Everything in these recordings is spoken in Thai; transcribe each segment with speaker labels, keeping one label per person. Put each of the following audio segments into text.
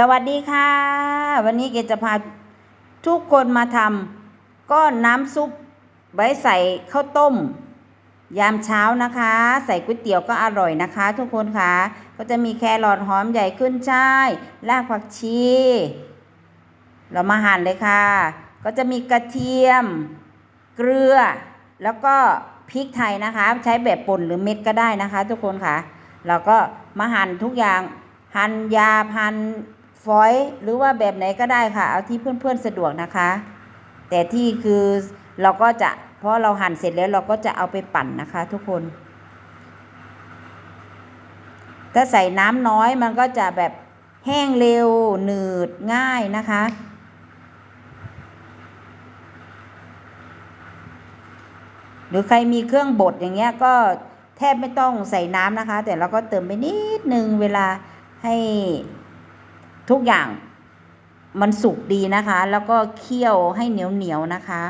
Speaker 1: สวัสดีค่ะ วันนี้เกจะพาทุกคนมาทำก้อนน้ำซุปไว้ใส่ข้าวต้ม ยามเช้านะคะ ใส่ก๋วยเตี๋ยวก็อร่อยนะคะ ทุกคนค่ะ ก็จะมีแครอทหอมใหญ่ขึ้นช่ายรากผักชี เรามาหั่นเลยค่ะ ก็จะมีกระเทียม เกลือ แล้วก็พริกไทยนะคะ ใช้แบบป่นหรือเม็ดก็ได้นะคะ ทุกคนค่ะ เราก็มาหั่นทุกอย่างหั่นยาหั่น ฝอยหรือว่าแบบไหนก็ได้ค่ะ เอาที่เพื่อนๆสะดวกนะคะ แต่ที่คือเราก็จะเพราะเราหั่นเสร็จแล้วเราก็จะเอาไปปั่นนะคะ ทุกคน ถ้าใส่น้ำน้อยมันก็จะแบบแห้งเร็วหนืดง่ายนะคะหรือใครมีเครื่องบดอย่างเงี้ยก็แทบไม่ต้องใส่น้ำนะคะ แต่เราก็เติมไปนิดนึงเวลาให้ ทุกอย่างมันสุกดีนะคะ แล้วก็เคี่ยวให้เหนียวเหนียวนะคะ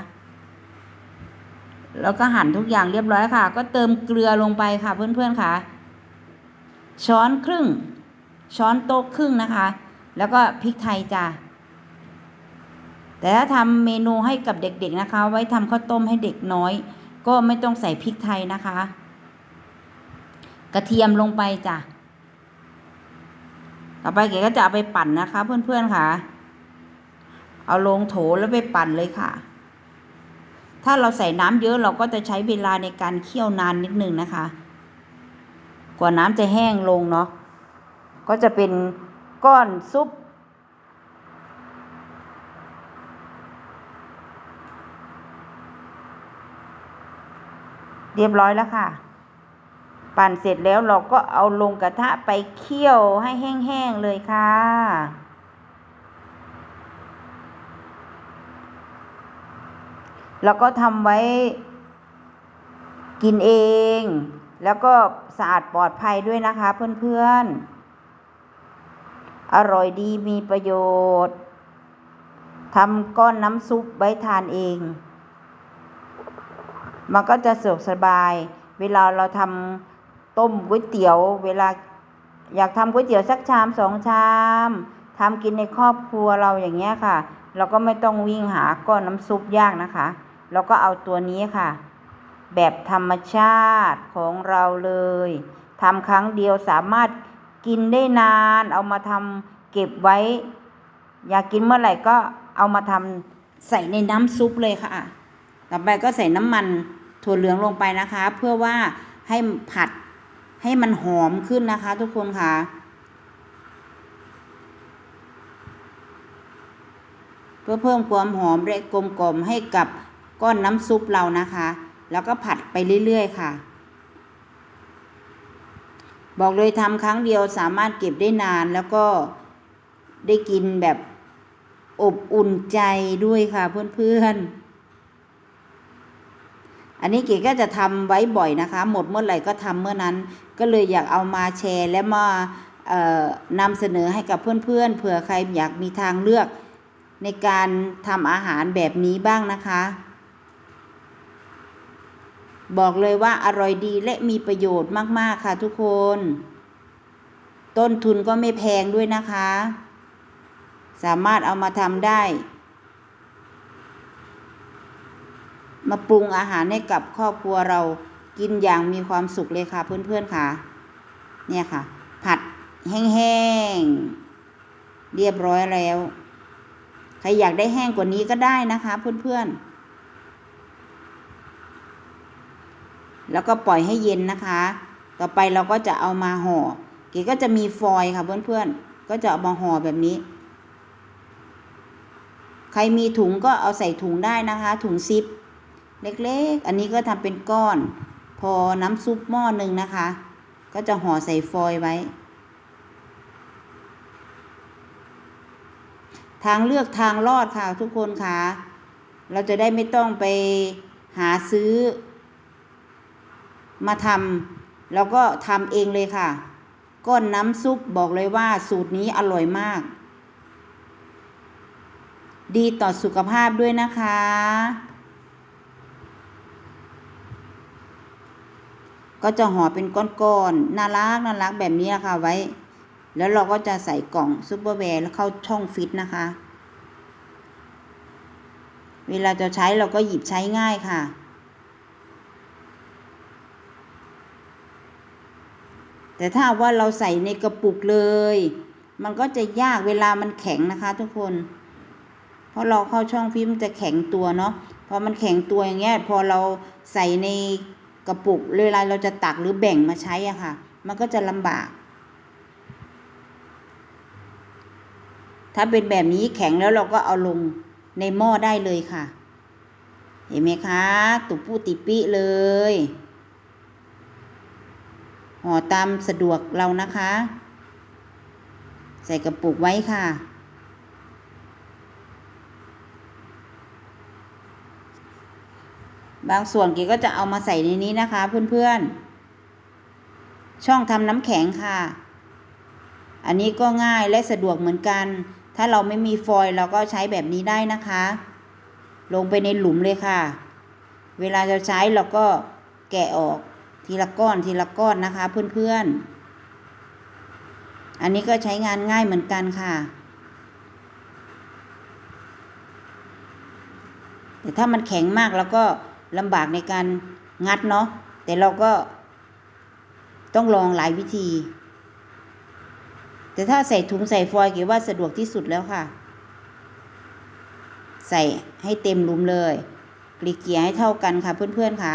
Speaker 1: แล้วก็หั่นทุกอย่างเรียบร้อยค่ะ ก็เติมเกลือลงไปค่ะเพื่อนๆค่ะ ช้อนครึ่ง ช้อนโต๊ะครึ่งนะคะ แล้วก็พริกไทยจ้ะแต่ถ้าทำเมนูให้กับเด็กๆนะคะ ไว้ทำข้าวต้มให้เด็กน้อย ก็ไม่ต้องใส่พริกไทยนะคะ กระเทียมลงไปจ้ะ ต่อไปเก๋ก็จะเอาไปปั่นนะคะ เพื่อนๆค่ะ เอาลงโถแล้วไปปั่นเลยค่ะ ถ้าเราใส่น้ำเยอะเราก็จะใช้เวลาในการเคี่ยวนานนิดนึงนะคะ กว่าน้ำจะแห้งลงเนาะก็จะเป็นก้อนซุปเรียบร้อยแล้วค่ะ ปั่นเสร็จแล้วเราก็เอาลงกระทะไปเคี่ยวให้แห้งๆเลยค่ะ แล้วก็ทำไว้กินเอง แล้วก็สะอาดปลอดภัยด้วยนะคะเพื่อนๆ อร่อยดีมีประโยชน์ทำก้อนน้ำซุปไว้ทานเอง มันก็จะสะดวกสบาย เวลาเราทำ ต้มก๋วยเตี๋ยวเวลา อยากทำก๋วยเตี๋ยวสักชามสองชามทำกินในครอบครัวเราอย่างเงี้ยค่ะ เราก็ไม่ต้องวิ่งหาก้อนน้ำซุปยากนะคะ เราก็เอาตัวนี้ค่ะ แบบธรรมชาติของเราเลยทำครั้งเดียวสามารถกินได้นาน เอามาทำเก็บไว้ อยากกินเมื่อไหร่ก็เอามาทำใส่ในน้ำซุปเลยค่ะต่อไปก็ใส่น้ำมันถั่วเหลืองลงไปนะคะ เพื่อว่าให้ผัด ให้มันหอมขึ้นนะคะทุกคนค่ะ เพื่อเพิ่มความหอมและกลมกลมให้กับก้อนน้ำซุปเรานะคะ แล้วก็ผัดไปเรื่อยๆค่ะ บอกเลยทำครั้งเดียวสามารถเก็บได้นานแล้วก็ได้กินแบบอบอุ่นใจด้วยค่ะเพื่อนๆอันนี้เก๋ก็จะทำไว้บ่อยนะคะ หมดเมื่อไหร่ก็ทำเมื่อนั้น ก็เลยอยากเอามาแชร์และมานำเสนอให้กับเพื่อนๆเผื่อใครอยากมีทางเลือกในการทำอาหารแบบนี้บ้างนะคะ บอกเลยว่าอร่อยดีและมีประโยชน์มากๆค่ะทุกคน ต้นทุนก็ไม่แพงด้วยนะคะ สามารถเอามาทำได้ มาปรุงอาหารให้กับครอบครัวเรา กินอย่างมีความสุขเลยค่ะเพื่อนๆค่ะ เนี่ยค่ะ ผัดแห้งๆ เรียบร้อยแล้ว ใครอยากได้แห้งกว่านี้ก็ได้นะคะ เพื่อนๆ แล้วก็ปล่อยให้เย็นนะคะ ต่อไปเราก็จะเอามาห่อ เก๋ก็จะมีฟอยล์ค่ะเพื่อนๆ ก็จะเอามาห่อแบบนี้ ใครมีถุงก็เอาใส่ถุงได้นะคะ ถุงซิปเล็กๆ อันนี้ก็ทำเป็นก้อน พอน้ำซุปหม้อหนึ่งนะคะ ก็จะห่อใส่ฟอยล์ไว้ ทางเลือกทางรอดค่ะทุกคนค่ะ เราจะได้ไม่ต้องไปหาซื้อ มาทำแล้วก็ทำเองเลยค่ะ ก้อนน้ำซุปบอกเลยว่าสูตรนี้อร่อยมาก ดีต่อสุขภาพด้วยนะคะ ก็จะห่อเป็นก้อนๆน่ารักน่ารักแบบนี้นะคะไว้ แล้วเราก็จะใส่กล่องซุปเปอร์แวร์แล้วเข้าช่องฟิตนะคะ เวลาจะใช้เราก็หยิบใช้ง่ายค่ะ แต่ถ้าว่าเราใส่ในกระปุกเลย มันก็จะยากเวลามันแข็งนะคะทุกคน เพราะเราเข้าช่องฟิตมันจะแข็งตัวเนาะพอมันแข็งตัวอย่างเงี้ยพอเราใส่ใน กระปุกเวลาเราจะตักหรือแบ่งมาใช้อะค่ะ มันก็จะลำบาก ถ้าเป็นแบบนี้แข็งแล้วเราก็เอาลงในหม้อได้เลยค่ะ เห็นไหมคะ ตุปูติปิเลยห่อตามสะดวกเรานะคะ ใส่กระปุกไว้ค่ะ บางส่วนเก๋ก็จะเอามาใส่ในนี้นะคะเพื่อนๆ ช่องทำน้ำแข็งค่ะ อันนี้ก็ง่ายและสะดวกเหมือนกัน ถ้าเราไม่มีฟอยล์เราก็ใช้แบบนี้ได้นะคะ ลงไปในหลุมเลยค่ะ เวลาจะใช้เราก็แกะออกทีละก้อนทีละก้อนนะคะเพื่อนๆ อันนี้ก็ใช้งานง่ายเหมือนกันค่ะแต่ถ้ามันแข็งมากแล้วก็ ลำบากในการงัดเนาะแต่เราก็ต้องลองหลายวิธี แต่ถ้าใส่ถุงใส่ฟอยล์เก๋ว่าสะดวกที่สุดแล้วค่ะ ใส่ให้เต็มลุมเลยกลีเกียให้เท่ากันค่ะ เพื่อนๆค่ะ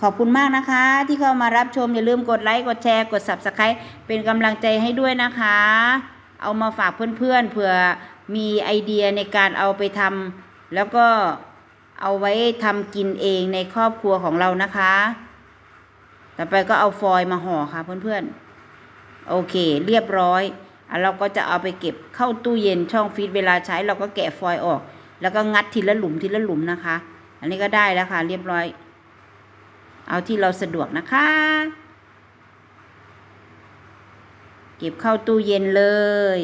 Speaker 1: ขอบคุณมากนะคะ ที่เข้ามารับชมอย่าลืมกดไลค์กดแชร์กด subscribe เป็นกำลังใจให้ด้วยนะคะ เอามาฝากเพื่อนๆเผื่อมีไอเดียในการเอาไปทำ แล้วก็เอาไว้ทำกินเองในครอบครัวของเรานะคะ ต่อไปก็เอาฟอยล์มาห่อค่ะเพื่อนๆ โอเค เรียบร้อยอเราก็จะเอาไปเก็บเข้าตู้เย็นช่องฟรีซเวลาใช้เราก็แกะฟอยล์ออก แล้วก็งัดทีละหลุมทีละหลุมนะคะ อันนี้ก็ได้แล้วค่ะ เรียบร้อย เอาที่เราสะดวกนะคะ เก็บเข้าตู้เย็นเลย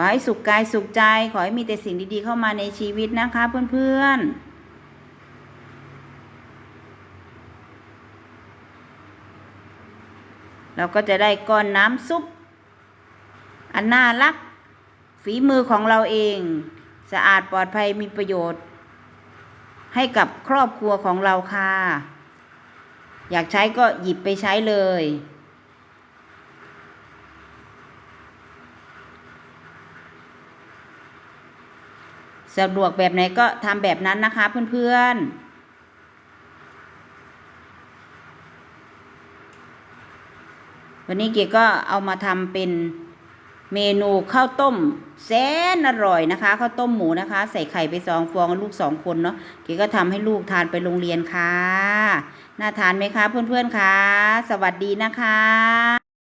Speaker 1: อให้สุขกายสุขใจ ขอให้มีแต่สิ่งดีๆเข้ามาในชีวิตนะคะเพื่อนๆเราก็จะได้ก้อนน้ำซุป อันน่ารัก ฝีมือของเราเอง สะอาดปลอดภัยมีประโยชน์ ให้กับครอบครัวของเราค่ะ อยากใช้ก็หยิบไปใช้เลย สะดวกแบบไหนก็ทำแบบนั้นนะคะเพื่อนๆวันนี้เก๋ก็เอามาทำเป็นเมนูข้าวต้มแสนอร่อยนะคะข้าวต้มหมูนะคะ ใส่ไข่ไปสองฟองลูกสองคนเนาะเก๋ก็ทำให้ลูกทานไปโรงเรียนค่ะ น่าทานไหมคะเพื่อนๆคะสวัสดีนะคะ